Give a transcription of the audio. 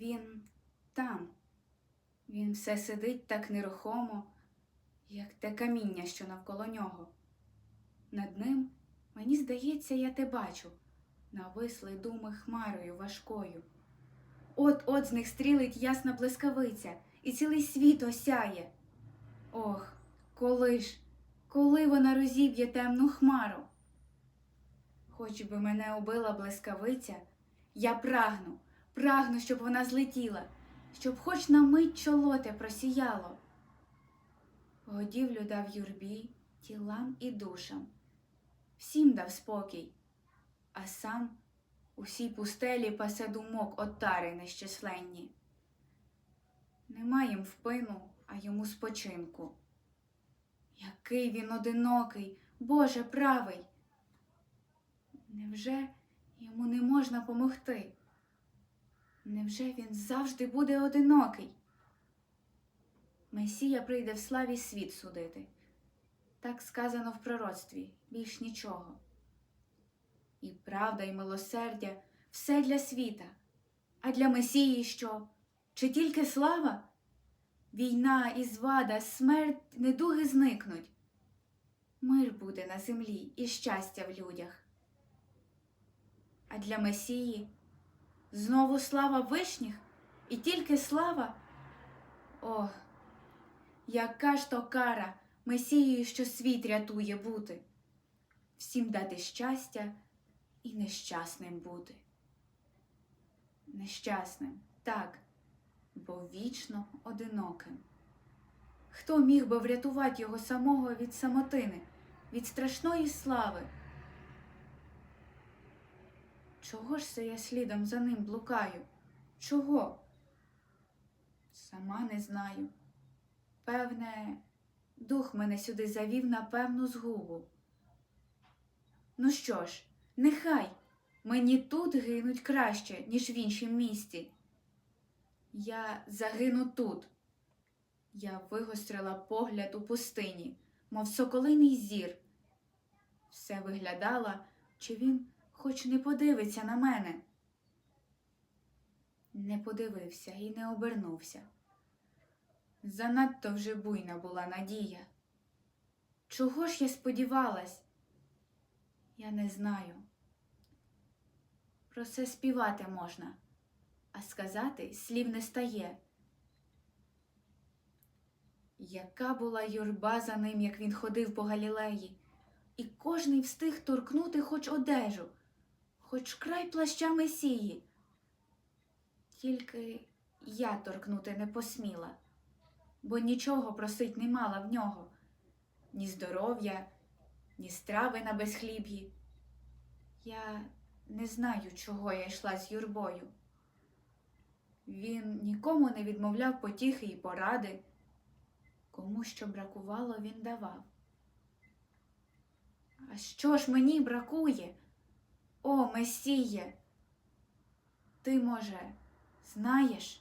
Він там. Він все сидить так нерухомо, як те каміння, що навколо нього. Над ним, мені здається, я те бачу, нависли думи хмарою важкою. От-от з них стрілить ясна блискавиця, і цілий світ осяє. Ох, коли ж, коли вона розіб'є темну хмару? Хоч би мене убила блискавиця, я прагну, прагну, щоб вона злетіла, щоб хоч на мить чолоте просіяло. Годівлю дав юрбі, тілам і душам, всім дав спокій, а сам усій пустелі пасе думок отари нещисленні. Нема їм впину, а йому спочинку. Який він одинокий, Боже правий. Невже йому не можна помогти? Невже він завжди буде одинокий? Месія прийде в славі світ судити. Так сказано в пророцтві, більш нічого. І правда, і милосердя все для світа. А для Месії що? Чи тільки слава? Війна і звада, смерть, недуги зникнуть. Мир буде на землі і щастя в людях. А для Месії знову слава вишніх і тільки слава. Ох, яка ж то кара Месією, що світ рятує бути, всім дати щастя і нещасним бути. Нещасним, так, бо вічно одиноким. Хто міг би врятувати його самого від самотини, від страшної слави? Чого ж це я слідом за ним блукаю? Чого? Сама не знаю. Певне, дух мене сюди завів на певну згубу. Ну що ж, нехай мені тут гинуть краще, ніж в іншім місті. Я загину тут. Я вигострила погляд у пустині, мов соколиний зір. Все виглядала, чи він хоч не подивиться на мене. Не подивився і не обернувся. Занадто вже буйна була надія. Чого ж я сподівалась? Я не знаю. Про це співати можна, а сказати слів не стає. Яка була юрба за ним, як він ходив по Галілеї, і кожний встиг торкнути хоч одежу, хоч край плаща Месії. Тільки я торкнути не посміла, бо нічого просить не мала в нього ні здоров'я, ні страви на безхліб'ї. Я не знаю, чого я йшла з юрбою. Він нікому не відмовляв потіхи і поради. Кому що бракувало, він давав. А що ж мені бракує? Месіє! Ти, може, знаєш?